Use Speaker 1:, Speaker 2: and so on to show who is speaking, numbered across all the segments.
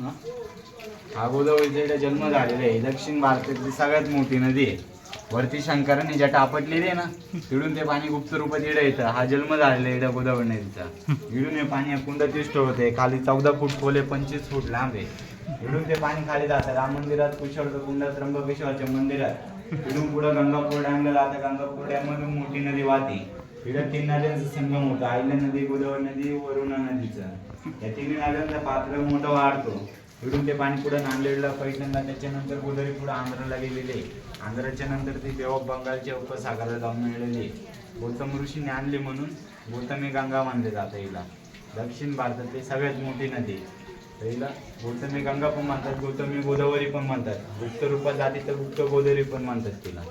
Speaker 1: हा? गोदावरीचा जन्म झालेला आहे. दक्षिण भारतातली सगळ्यात मोठी नदी आहे. वरती शंकराने ज्या टापटलेली आहे ना तिडून ते पाणी गुप्त रूपात इडं येतं. हा जन्म झालेला आहे गोदावरी नदीचा. इडून हे पाणी या कुंडात होते. खाली चौदा फूट खोले पंचवीस फूट लांब आहे. इडून ते पाणी खाली जातं. राम मंदिरात कुशळ कुंडात त्र्यंबकेश्वरच्या मंदिरात. इडून पुढे गंगापूर डॅमला जातं गंगापूर डॅम मधून मोठी नदी वाहते. इकडे तीन नद्यांचा संगम होतो. आईला नदी गोदावरी नदी वरुणा नदीचं. या तिन्ही नद्यांचा पात्र मोठा वाढतो. इकडून ते पाणी पुढे नांदेडला पैठणला त्याच्यानंतर गोदावरी पुढे आंध्राला गेलेले. आंध्राच्या नंतर ते बेवा बंगालच्या उपसागराला जाऊन मिळालेली. गौतम ऋषीने आणले म्हणून गौतमी गंगा मानले जातं हिला. दक्षिण भारतातली सगळ्यात मोठी नदी. तर हिला गौतमी गंगा पण म्हणतात गौतमी गोदावरी पण म्हणतात. गुप्त रूपात जाते तर गुप्त गोदावरी पण म्हणतात तिला.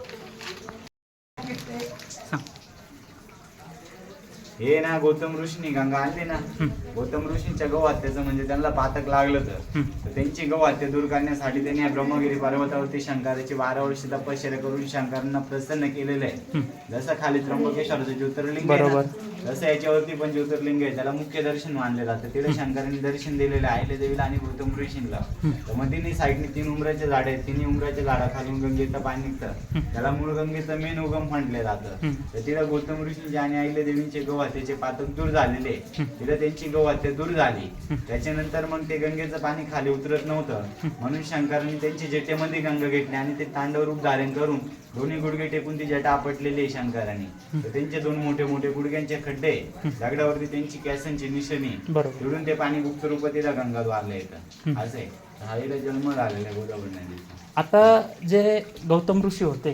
Speaker 1: हे ना गौतम ऋषीनी गंगा आणली ना गौतम ऋषींच्या गौ हत्याचं म्हणजे त्यांना पातक लागलं तर. त्यांची गौ हत्या दूर करण्यासाठी त्यांनी ब्रह्मगिरी पर्वतावरती शंकराची बारा वर्ष तपश्चर्या करून शंकरांना प्रसन्न केलेलं आहे. जसं खाली त्र्यंबकेश्वरचं ज्योतिर्लिंग जसं याच्यावरती पण ज्योतिर्लिंग आहे त्याला मुख्य दर्शन मानले जातं. तिथे शंकरांनी दर्शन दिलेलं आहे देवीला आणि गौतम ऋषींना तर मग तिने साईडने तीन उमराचे झाड आहेत. तिन्ही उमराच्या झाडाखालून गंगेचं पाणी निघतं. त्याला मूळ गंगेचं मेन उगम म्हटले जातं. तर तिला गौतम ऋषींचे आणि आईले देवींचे गौहत्याचे पातक दूर झालेले तिला त्यांची गौहत्या दूर झाली. त्याच्यानंतर मग ते गंगेचं पाणी खाली उतरत नव्हतं. म्हणून शंकरांनी त्यांच्या जटेमध्ये गंगा घेतली आणि ते तांडव रूप धारण करून दोन्ही गुडघे टेकून ती जटा आपटलेली आहे शंकरांनी. तर त्यांचे दोन मोठे मोठे गुडघ्यांचे खड्डे दगडावरती त्यांची कॅसनची निशाणी
Speaker 2: बरोबर.
Speaker 1: तिकडून ते पाणी गुप्त रूपातीला गंगाद्वारला येतं असं आहे. जन्म झालेला आहे गोदावरी नदीचा.
Speaker 2: आता जे गौतम ऋषी होते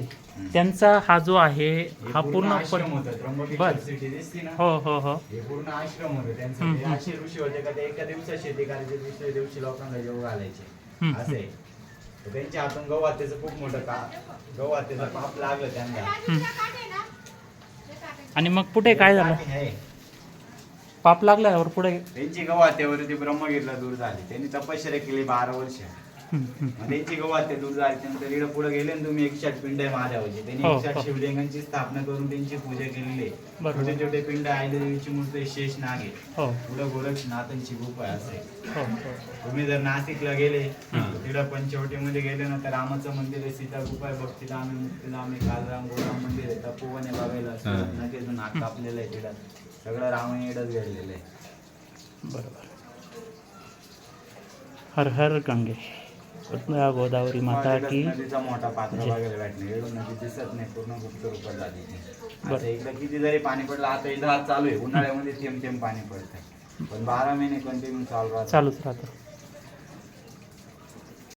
Speaker 2: त्यांचा हा जो आहे
Speaker 1: हे
Speaker 2: हा पूर्ण
Speaker 1: आश्रम होतं. त्र्यंबकेश्वर
Speaker 2: बर.
Speaker 1: सिटी दिसती ना?
Speaker 2: हो हो हो.
Speaker 1: हे पूर्ण आश्रम होते त्यांचं. ते असे ऋषी होते का ते एका दिवसात शेती करायचे दुसऱ्या दिवशी लोकांना जेव घालायचे.
Speaker 2: हम्म.
Speaker 1: असे त्यांच्या हातून गौवातेचं खूप मोठं का गौवातेचं पाप लागलं त्यांना.
Speaker 2: आणि मग पुढे काय झालं. पाप लागल्यावर पुढे?
Speaker 1: त्यांची गौवात्यावरती ब्रह्मगिरीला दूर झाली. त्यांनी तपश्चर्या केली बारा वर्ष. त्यांची गौवात्या दूर झाली त्यानंतर इकडे पुढे गेले ना तुम्ही एकशे आठ पिंड आहे महादेवाची त्यांनी
Speaker 2: हो, हो.
Speaker 1: शिवलिंगांची स्थापना करून त्यांची पूजा केलेली आहे.
Speaker 2: बरोबर.
Speaker 1: छोटे छोटे पिंड आयल्या देवीची मूर्ती आहे, शेष नाग आहे.
Speaker 2: हो.
Speaker 1: पुढे गोरक्षनाथांची गुफा आहे असे
Speaker 2: हो हो
Speaker 1: तुम्ही जर नाशिकला गेले तिकडं पंचवटीमध्ये गेले ना तर रामाचं मंदिर आहे सीता गुफा आहे भक्तीला आम्ही मुक्तीला आम्ही कालराम गोराम मंदिर आहे तपोवन आहे बघायला नकेतून नाक कापलेलं आहे तिकडं. सगळं रामाने इकडंच घडलेलं आहे.
Speaker 2: बरोबर. हर हर गंगे. कृष्णा गोदावरी माता की
Speaker 1: नदीचा मोठा पात्र बघायला भेटणे एवढं नदी दिसत नाही पूर्ण गुप्त रूपात झाली ती आता इकडं किती जरी पाणी पडलं आता इथं आज चालू आहे. उन्हाळ्यामध्ये थेंब थेंब पाणी पडतंय. पण बारा महिने कंटिन्यू चालू राहतं.
Speaker 2: चालूच राहतं.